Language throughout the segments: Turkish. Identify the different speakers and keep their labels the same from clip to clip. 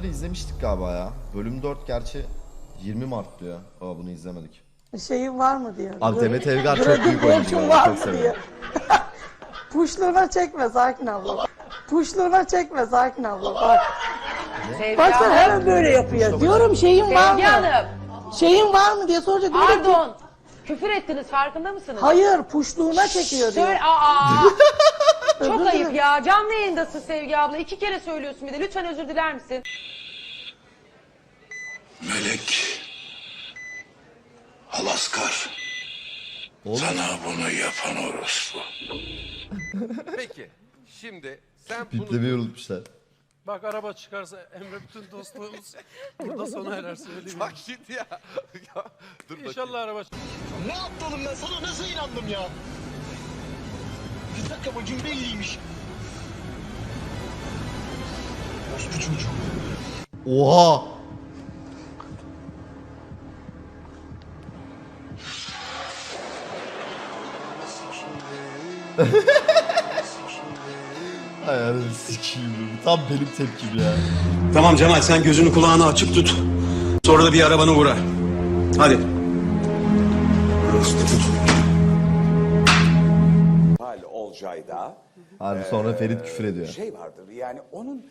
Speaker 1: bunları izlemiştik galiba ya. Bölüm 4 gerçi 20 Mart diyor. Aa bunu izlemedik.
Speaker 2: Şeyin var mı diyor.
Speaker 1: Abi Demet Evgar çok büyük oyuncu.
Speaker 2: Var
Speaker 1: Çok
Speaker 2: mı diyor.
Speaker 1: severim.
Speaker 2: Puşluğuna çekme sakin abla. Puşluğuna çekme sakin abla. Bak.
Speaker 3: Sevgi
Speaker 2: Baksana
Speaker 3: Hanım.
Speaker 2: hemen böyle yapıyor. Diyorum şeyin var
Speaker 3: Sevgi
Speaker 2: mı?
Speaker 3: Hanım.
Speaker 2: Şeyin var mı diye soracak. Diyor ki,
Speaker 3: Pardon. Küfür ettiniz farkında mısınız?
Speaker 2: Hayır puşluğuna çekiyor diyor.
Speaker 3: Söyle, aa, çok ayıp ya. Canlı yayındasın Sevgi abla. İki kere söylüyorsun bir de. Lütfen özür diler misin?
Speaker 4: Melek. Alaskar.
Speaker 1: Oğlum
Speaker 4: Sana bunu yapan orospu.
Speaker 5: Peki. Şimdi sen bunu
Speaker 1: biplemeyi unutmuşlar.
Speaker 6: Bak araba çıkarsa Emre bütün dostluğumuz burada sona erer söyleyeyim.
Speaker 5: bak git ya. ya dur bakayım.
Speaker 6: İnşallah araba
Speaker 7: Ne aptalım ben sana nasıl inandım ya? Bacım belliymiş. Orospu çocuğu.
Speaker 1: Oha! Ay anasını sikeyim. bu. Tam benim tepkim ya.
Speaker 8: Tamam Cemal sen gözünü kulağını açık tut. Sonra da bir arabana uğra. Hadi.
Speaker 9: Olcay'da
Speaker 1: Abi sonra Ferit küfür ediyor.
Speaker 9: şey vardır yani onun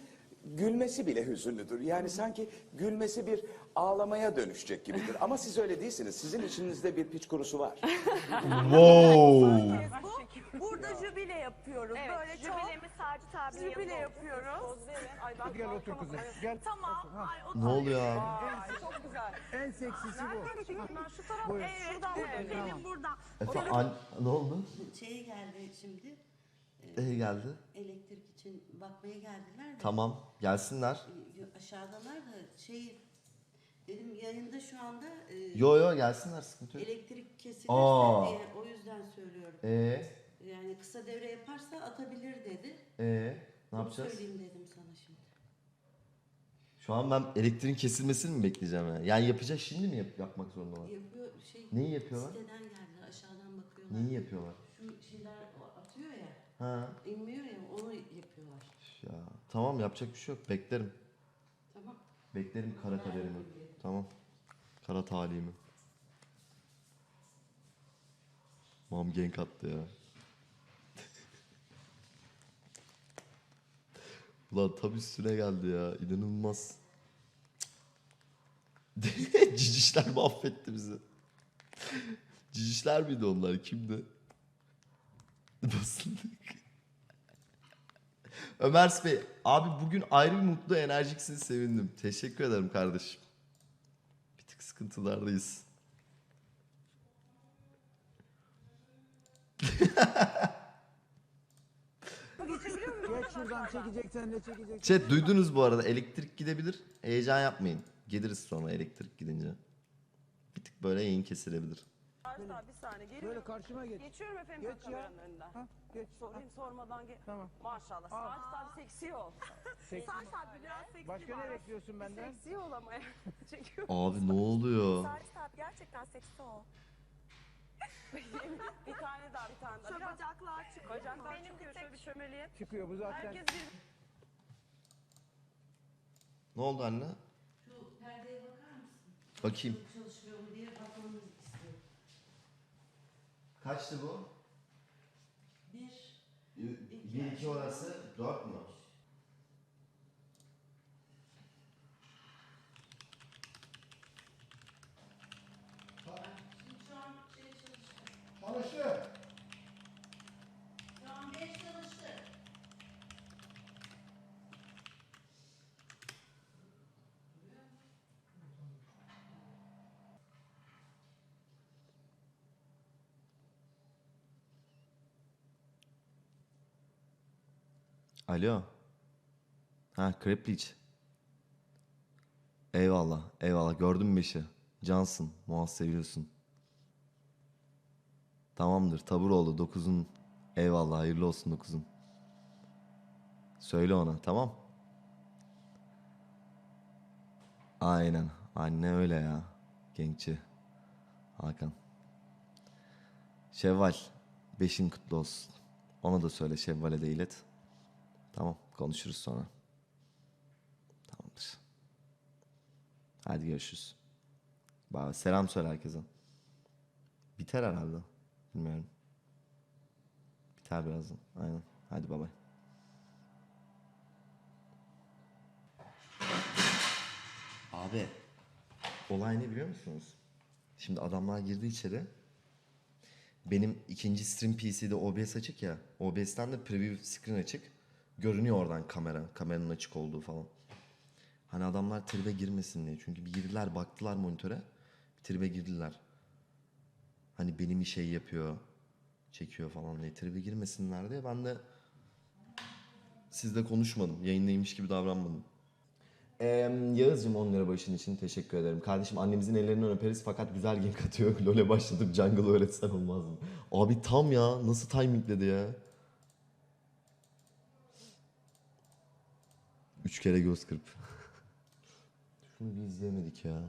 Speaker 9: gülmesi bile hüzünlüdür. Yani sanki gülmesi bir ağlamaya dönüşecek gibidir. Ama siz öyle değilsiniz. Sizin içinizde bir piç kurusu var.
Speaker 1: Wow!
Speaker 10: Burada yapıyoruz. Böyle jübilemiz Sacit abi Jübile yapıyoruz. Ay bak, gel otur kızım. Gel. Tamam. Ay.
Speaker 1: Ne oluyor abi?
Speaker 10: Ay, çok güzel. En seksisi bu. Şu taraf evet, şuradan evet. benim buradan.
Speaker 1: Efe an... ne oldu?
Speaker 11: Şey geldi şimdi
Speaker 1: Ee geldi.
Speaker 11: elektrik için bakmaya geldiler de
Speaker 1: Tamam gelsinler.
Speaker 11: e, aşağıdalar da şey dedim yayında şu anda e,
Speaker 1: Yo yo gelsinler sıkıntı yok.
Speaker 11: elektrik kesilirse
Speaker 1: Aa.
Speaker 11: diye o yüzden söylüyorum.
Speaker 1: Ee,
Speaker 11: Yani kısa devre yaparsa atabilir dedi.
Speaker 1: ee, ne yapacağız?
Speaker 11: söyleyeyim dedim sana şimdi.
Speaker 1: Şu an ben elektriğin kesilmesini mi bekleyeceğim yani? Yani yapacak şimdi mi yap- yapmak zorundalar?
Speaker 11: Yapıyor şey
Speaker 1: Neyi yapıyorlar?
Speaker 11: siteden geldi aşağıdan bakıyorlar.
Speaker 1: Neyi yapıyorlar?
Speaker 11: Şu şeyler o atıyor ya
Speaker 1: Ha.
Speaker 11: inmiyor ya onu yapıyorlar.
Speaker 1: Ya tamam yapacak bir şey yok. Beklerim.
Speaker 11: Tamam.
Speaker 1: Beklerim kara kaderimi. Tamam. Kara talihimi. Mam gank attı ya. Ulan tam üstüne geldi ya. İnanılmaz. Cicişler mahvetti bizi. Cicişler miydi onlar? Kimdi? Basıldık. Ömer Bey, abi bugün ayrı bir mutlu enerjiksin sevindim. Teşekkür ederim kardeşim. Bir tık sıkıntılardayız.
Speaker 7: Geç şuradan çekeceksen ne çekeceksin?
Speaker 1: Chat duydunuz bu arada elektrik gidebilir. Heyecan yapmayın. Geliriz sonra elektrik gidince. Bir tık böyle yayın kesilebilir.
Speaker 10: Arslan bir saniye geliyorum.
Speaker 7: Böyle karşıma geç.
Speaker 10: Geçiyorum efendim
Speaker 7: Geç ya.
Speaker 10: kameranın önünden.
Speaker 7: Ha, geç.
Speaker 10: Sorayım sormadan gel.
Speaker 7: Tamam.
Speaker 10: Maşallah. Sacit abi seksi ol.
Speaker 7: Seksi.
Speaker 10: Sacit abi biraz seksi
Speaker 7: Başka
Speaker 10: var.
Speaker 7: ne bekliyorsun benden?
Speaker 10: Seksi olamaya çekiyor.
Speaker 1: Abi ne oluyor?
Speaker 10: Sacit abi gerçekten seksi ol. Bir tane daha bir tane daha. Şu bacaklar çıkıyor. Bacaklar Benim çıkıyor. Şöyle bir çömeleyeyim.
Speaker 7: Çıkıyor bu zaten.
Speaker 10: Herkes bir
Speaker 1: Ne oldu anne?
Speaker 11: Şu perdeye bakar mısın?
Speaker 1: Bakayım.
Speaker 11: Çalışmıyor mu diye bakmamızı istiyorum.
Speaker 1: Kaçtı bu?
Speaker 11: Bir
Speaker 1: 1 2 orası 4 mü?
Speaker 11: şu an şey çalıştı. An beş çalıştı.
Speaker 1: Alo. Ha Krepliç. Eyvallah. Eyvallah. Gördün mü işi? Cansın. Muaz seviyorsun. Tamamdır. Taburoğlu 9'un. Eyvallah. Hayırlı olsun 9'un. Söyle ona. Tamam. Aynen. Anne öyle ya. Genççi. Hakan. Şevval. Beşin kutlu olsun. Ona da söyle Şevval'e de ilet. Tamam konuşuruz sonra. Tamamdır. Hadi görüşürüz. Selam söyle herkese. Biter herhalde. Bilmiyorum. Biter birazdan. Aynen. Hadi bay. Abi. Olay ne biliyor musunuz? Şimdi adamlar girdi içeri. Benim ikinci stream PC'de OBS açık ya. OBS'ten de preview screen açık. Görünüyor oradan kamera. Kameranın açık olduğu falan. Hani adamlar tribe girmesin diye. Çünkü bir girdiler baktılar monitöre. Tribe girdiler. Hani benim şey yapıyor. Çekiyor falan diye. Tribe girmesinler diye. Ben de sizle konuşmadım. Yayındaymış gibi davranmadım. Ee, Yağız'cığım 10 lira başın için teşekkür ederim. Kardeşim annemizin ellerinden öperiz fakat güzel game katıyor. LoL'e başladık jungle öğretsen olmaz mı? Abi tam ya nasıl timingledi ya. Üç kere göz kırp. Şunu bir izleyemedik ya.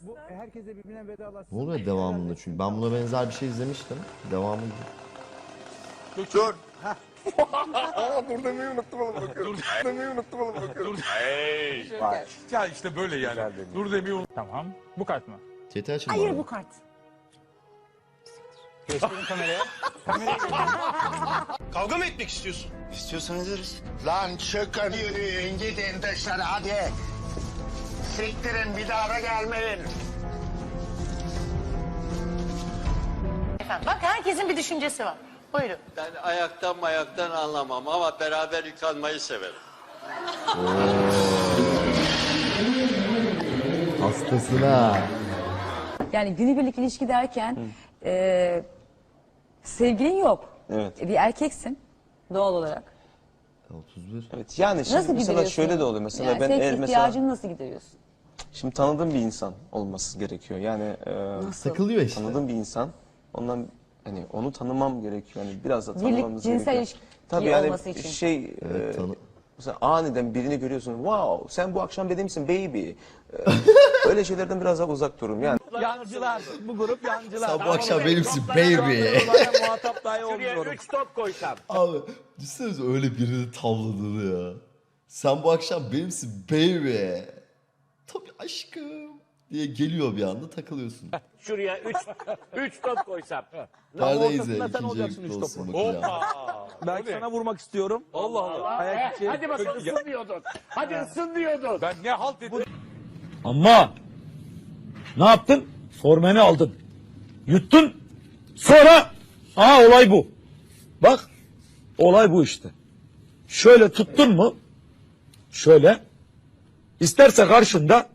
Speaker 7: Bu herkese birbirine vedalaşsın.
Speaker 1: Ne oluyor devamında çünkü? Ben buna benzer bir şey izlemiştim. Devamı
Speaker 9: Dur. Aa dur demeyi unuttum oğlum bakıyorum. Dur demeyi unuttum oğlum bakıyorum. Vay.
Speaker 12: Ya işte böyle yani. Dur demiyor.
Speaker 7: Tamam. Bu kart mı?
Speaker 1: Chat'i açın
Speaker 13: Hayır bu kart.
Speaker 7: Gösterin kameraya. Kameraya
Speaker 8: Kavga mı etmek istiyorsun?
Speaker 4: İstiyorsan ederiz. Lan çıkın yürüyün gidin dışarı hadi. Siktirin bir daha da gelmeyin.
Speaker 14: Efendim, bak herkesin bir düşüncesi var. Buyurun.
Speaker 15: Ben ayaktan mayaktan anlamam ama beraber yıkanmayı severim.
Speaker 1: Hastasına.
Speaker 13: Yani günübirlik ilişki derken e, sevgilin yok.
Speaker 7: Evet.
Speaker 13: E, Bir erkeksin doğal olarak.
Speaker 1: 31.
Speaker 7: Evet yani şimdi
Speaker 13: Nasıl
Speaker 7: mesela
Speaker 13: gideriyorsun?
Speaker 7: şöyle de oluyor. Mesela
Speaker 13: yani
Speaker 7: ben
Speaker 13: seks
Speaker 7: eğer mesela
Speaker 13: ihtiyacını nasıl gideriyorsun?
Speaker 7: şimdi tanıdığım bir insan olması gerekiyor. Yani e,
Speaker 13: Nasıl?
Speaker 1: Takılıyor işte.
Speaker 7: tanıdığım bir insan. Ondan hani onu tanımam gerekiyor. Yani biraz da
Speaker 13: Birlik,
Speaker 7: tanımamız
Speaker 13: cinsel
Speaker 7: gerekiyor.
Speaker 13: ilişki
Speaker 7: Tabii yani
Speaker 13: olması için.
Speaker 7: şey
Speaker 1: Evet,
Speaker 7: e,
Speaker 1: tanı-
Speaker 7: mesela aniden birini görüyorsun. Wow sen bu akşam dedi misin baby? E, öyle şeylerden biraz daha uzak durun. Yani
Speaker 15: Yancılar. Bu grup yancılar.
Speaker 1: Sen bu akşam benimsin baby.
Speaker 15: muhatap dahi olmuyorum.
Speaker 1: Abi düşünsenize öyle birini tavladığını ya. Sen bu akşam benimsin baby. Tabii aşkım diye geliyor bir anda takılıyorsun.
Speaker 15: Şuraya 3 3 top koysam.
Speaker 1: Perde izle ikinci yakıt olsun bakacağım.
Speaker 15: Ben sana vurmak istiyorum. Allah Allah. Ayak içi. Hadi bakalım ısın diyordun. Hadi ısın diyordun. Ben ne halt ettim?
Speaker 8: Ama ne yaptın? Formeni aldın. Yuttun. Sonra aha olay bu. Bak olay bu işte. Şöyle tuttun mu? Şöyle. İsterse karşında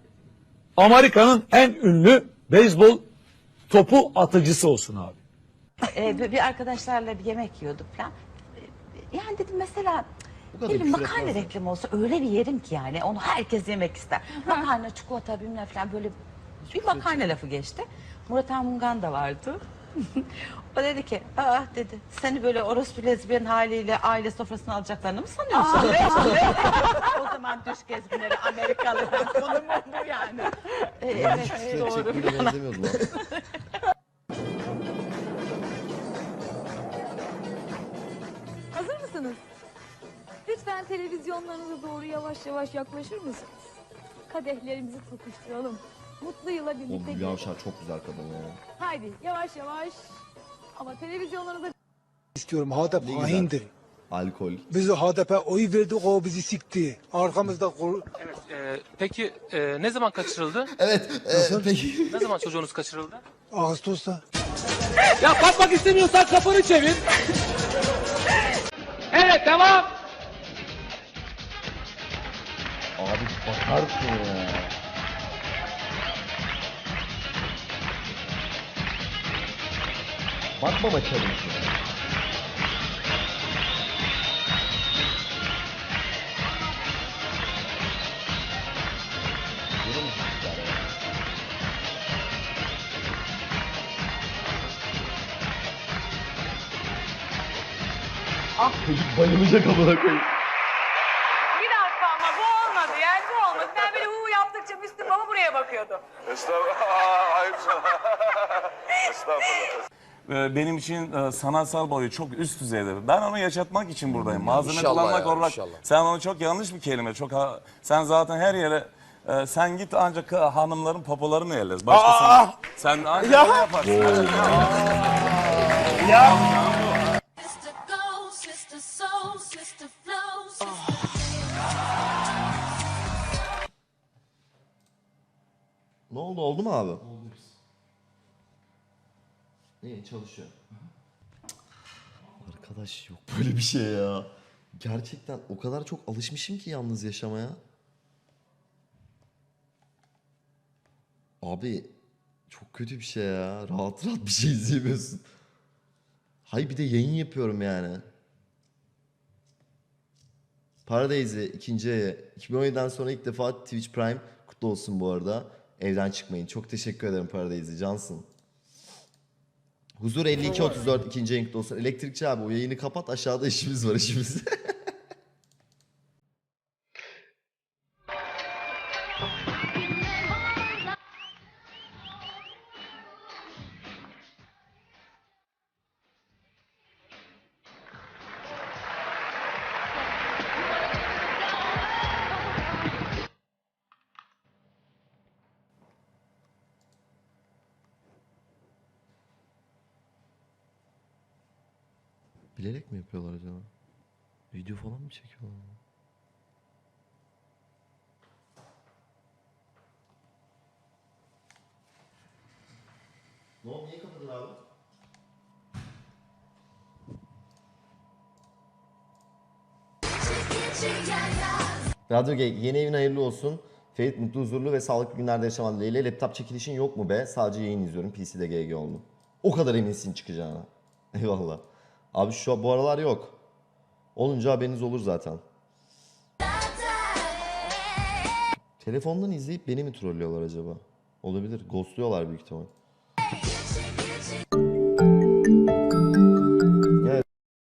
Speaker 8: Amerika'nın en ünlü beyzbol topu atıcısı olsun abi.
Speaker 16: Ee, bir bir arkadaşlarla bir yemek yiyorduk falan. Ee, Yani dedim mesela
Speaker 1: Bu kadar
Speaker 16: bir
Speaker 1: küfür
Speaker 16: makarna reklamı olsa öyle bir yerim ki yani onu herkes yemek ister. makarna, çikolata bilmem falan böyle bir makarna lafı geçti. Murat Anmungan da vardı. o dedi ki, aa dedi, seni böyle orospu lezbiyen haliyle aile sofrasına alacaklarını mı sanıyorsun? o zaman düş gezginleri Amerikalı konumu bu yani. Ee, evet, doğru.
Speaker 1: benzemiyordu.
Speaker 2: Hazır mısınız? Lütfen televizyonlarınıza doğru yavaş yavaş yaklaşır mısınız? Kadehlerimizi tokuşturalım. Mutlu yıla
Speaker 1: Oğlum
Speaker 2: birlikte
Speaker 1: bu
Speaker 2: girelim.
Speaker 1: Yavşar çok güzel kadın ya.
Speaker 2: Haydi yavaş yavaş. Ama televizyonlarınıza
Speaker 7: istiyorum HDP
Speaker 1: Ne güzel. Alkol.
Speaker 7: Biz HDP oy verdik o bizi sikti. Arkamızda kur...
Speaker 15: peki e, ne zaman kaçırıldı?
Speaker 1: Evet. e, peki.
Speaker 15: Ne zaman çocuğunuz kaçırıldı?
Speaker 7: Ağustos'ta.
Speaker 15: Ya bakmak istemiyorsan kafanı çevir. evet devam.
Speaker 1: Abi bakarsın ya. Çocuklar ya? Ah çocuk bayılacak amına koyayım.
Speaker 14: Bir dakika ama bu olmadı yani bu olmadı. Ben böyle hu yaptıkça Müslüm Baba buraya bakıyordu.
Speaker 12: Estağfurullah. Ayıp sana. Estağfurullah.
Speaker 6: E, benim için e, sanatsal boyu çok üst düzeyde. Ben onu yaşatmak için buradayım. Malzeme
Speaker 9: İnşallah
Speaker 6: kullanmak
Speaker 9: ya,
Speaker 6: olarak.
Speaker 9: inşallah.
Speaker 6: Sen onu çok yanlış bir kelime. Çok ha- sen zaten her yere e, sen git ancak hanımların popolarını ellez. Başka sen, sen ancak ne yaparsın?
Speaker 1: Ne oldu oldu mu abi? İyi çalışıyor. Arkadaş yok böyle bir şey ya. Gerçekten o kadar çok alışmışım ki yalnız yaşamaya. Abi çok kötü bir şey ya. Rahat rahat bir şey izleyemiyorsun. Hay bir de yayın yapıyorum yani. Paradise'i ikinci ayı 2017'den sonra ilk defa Twitch Prime kutlu olsun bu arada. Evden çıkmayın. Çok teşekkür ederim Paradise'i. Cansın. Huzur 5234 ikinci kutlu olsun. Elektrikçi abi o yayını kapat aşağıda işimiz var işimiz. Bilerek mi yapıyorlar acaba? Video falan mı çekiyorlar? Ne oldu? Niye kapadın abi? Radyo Gay, yeni evin hayırlı olsun. Ferit mutlu, huzurlu ve sağlıklı günlerde yaşaman dileğiyle. Laptop çekilişin yok mu be? Sadece yayın izliyorum. PC'de GG oldu. O kadar eminsin çıkacağına. Eyvallah. Abi şu bu aralar yok. Olunca haberiniz olur zaten. Telefondan izleyip beni mi trollüyorlar acaba? Olabilir. Ghostluyorlar büyük ihtimal.